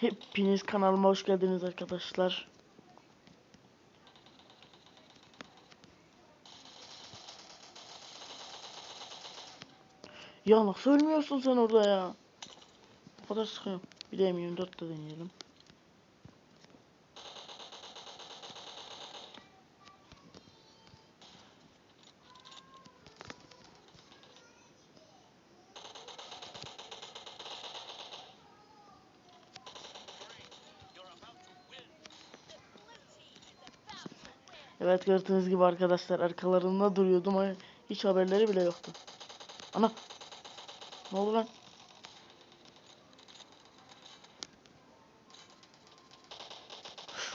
Hepiniz kanalıma hoş geldiniz arkadaşlar. Ya nasıl ölmüyorsun sen orada ya? O kadar sıkıyorum. Bir de M24 de deneyelim. Evet gördüğünüz gibi arkadaşlar arkalarında duruyordum ama hiç haberleri bile yoktu. Ana. Ne oldu lan?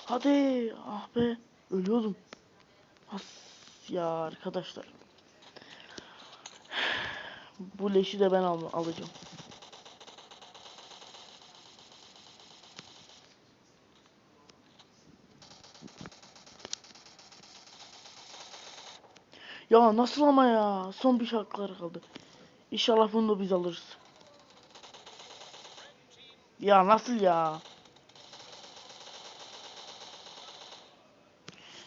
Hadi. Ah be. Ölüyordum. As ya arkadaşlar. Bu leşi de ben al alacağım. Ya nasıl ama ya? Son bir şarkıları kaldı. İnşallah bunu da biz alırız. Ya nasıl ya?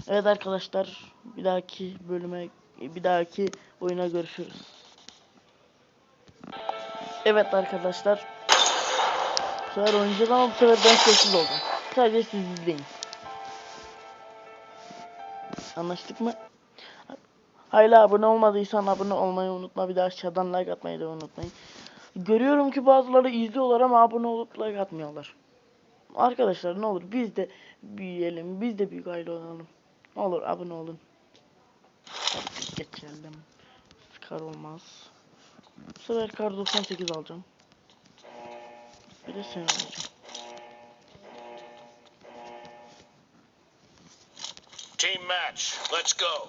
Evet arkadaşlar, bir dahaki bölüme, bir dahaki oyuna görüşürüz. Evet arkadaşlar. Bu sefer oynayacağız ama bu sefer ben sessiz oldum. Sadece siz izleyin. Anlaştık mı? Hala abone olmadıysan abone olmayı unutma. Bir de aşağıdan like atmayı da unutmayın. Görüyorum ki bazıları izliyorlar ama abone olup like atmıyorlar. Arkadaşlar ne olur biz de büyüyelim. Biz de büyük aile olalım. Ne olur abone olun. Geçelim. Kar olmaz. Bu sefer kar 98 alacağım. Bir de sen alacağım. Team match. Let's go.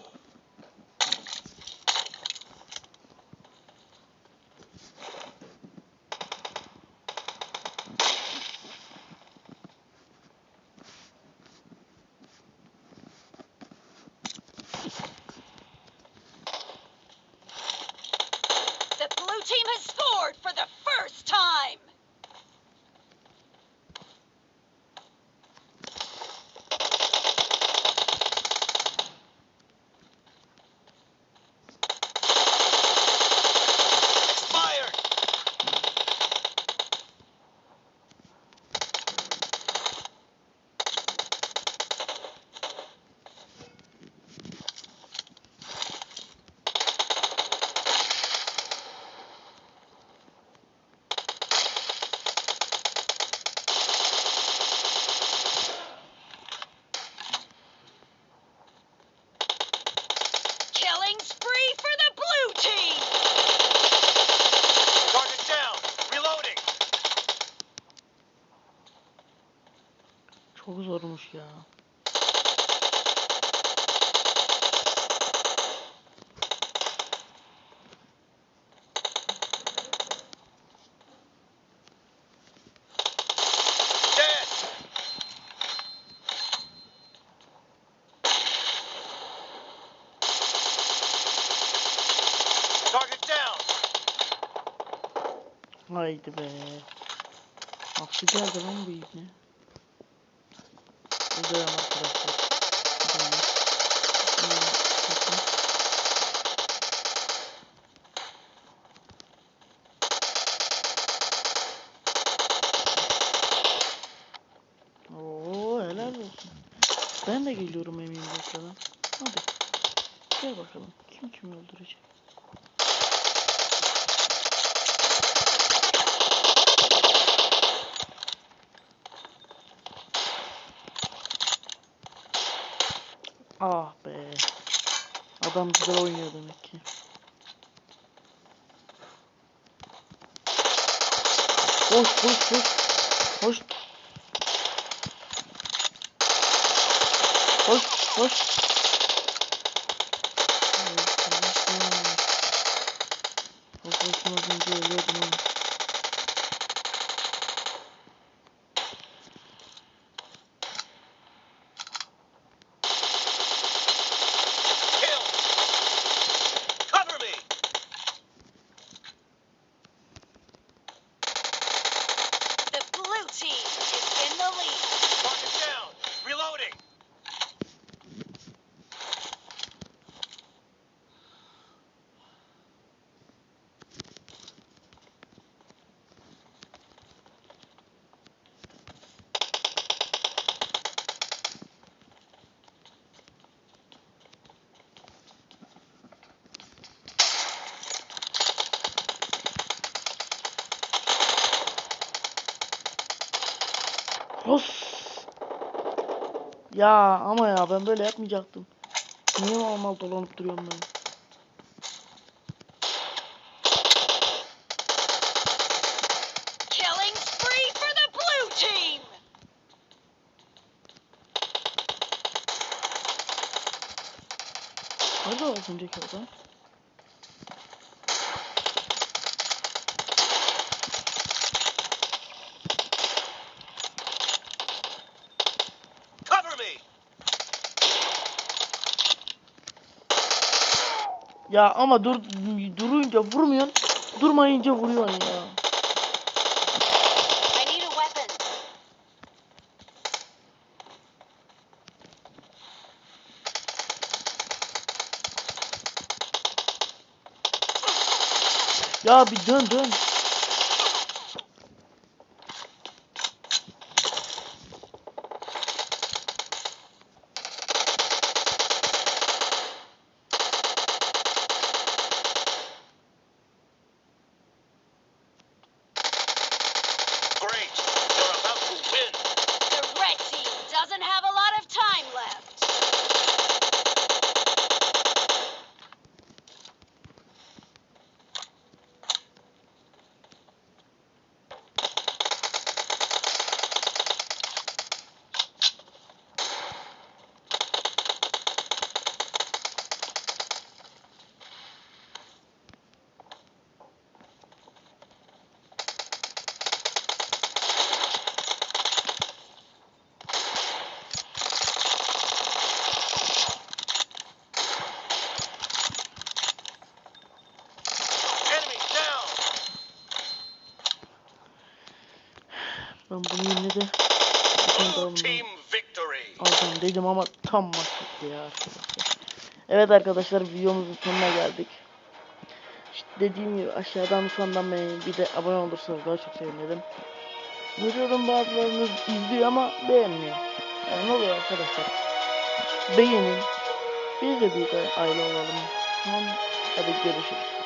Çok zormuş ya. Haydi be. Nasıl geldi lan bu ibne? Güzel arkadaşlar. Oo helal olsun. Ben de geliyorum eminim bakalım. Hadi. Gel bakalım. Kim kimi öldürecek? Ah be. Adam güzel oynuyor demek ki. Hoş hoş hoş. Hoş. Hoş hoş. Ros. Ya ama ya ben böyle yapmayacaktım. Niye mal mal dolanıp duruyorum ben? Nerede az önceki adam? Ya ama dur durunca vurmuyorsun. Durmayınca vuruyorsun ya. Ya bir dön dön. Ben bunu yine de alacağım dedim ama tam maç bitti ya arkadaşlar. Evet arkadaşlar videomuzun sonuna geldik. İşte dediğim gibi aşağıdan lütfen beğenin bir de abone olursanız daha çok sevinirim. Görüyorum bazılarınız izliyor ama beğenmiyor. Yani ne oluyor arkadaşlar? Beğenin. Biz de bir aile olalım. Tamam. Hadi görüşürüz.